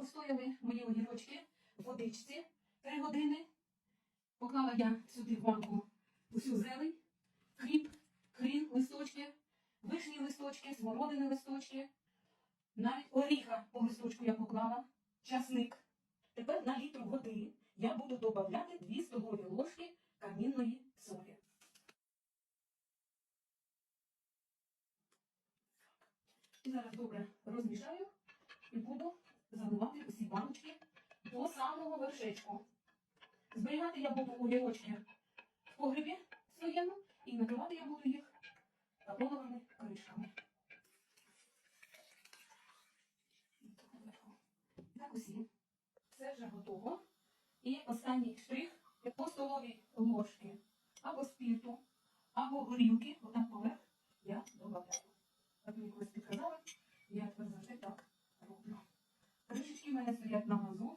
Постояли мої огірочки в водичці 3 години. Поклала я сюди в банку усю зелень, кріп, хрін, листочки, вишні листочки, смородини листочки, навіть оріха по листочку я поклала, часник. Тепер на літр води я буду додавати 2 столові ложки камінної солі. І зараз добре розмішаю і буду заливати усі баночки до самого вершечку. Зберігати я буду огірочки в погребі своєму і накривати я буду їх капроновими кришками. Так усі. Все вже готово. І останній штрих по столовій ложки або спірту, або горілки, отак поверх я додаю. Так мені колись підказали, я тепер завжди так роблю. Кришечки в мене стоять на газу,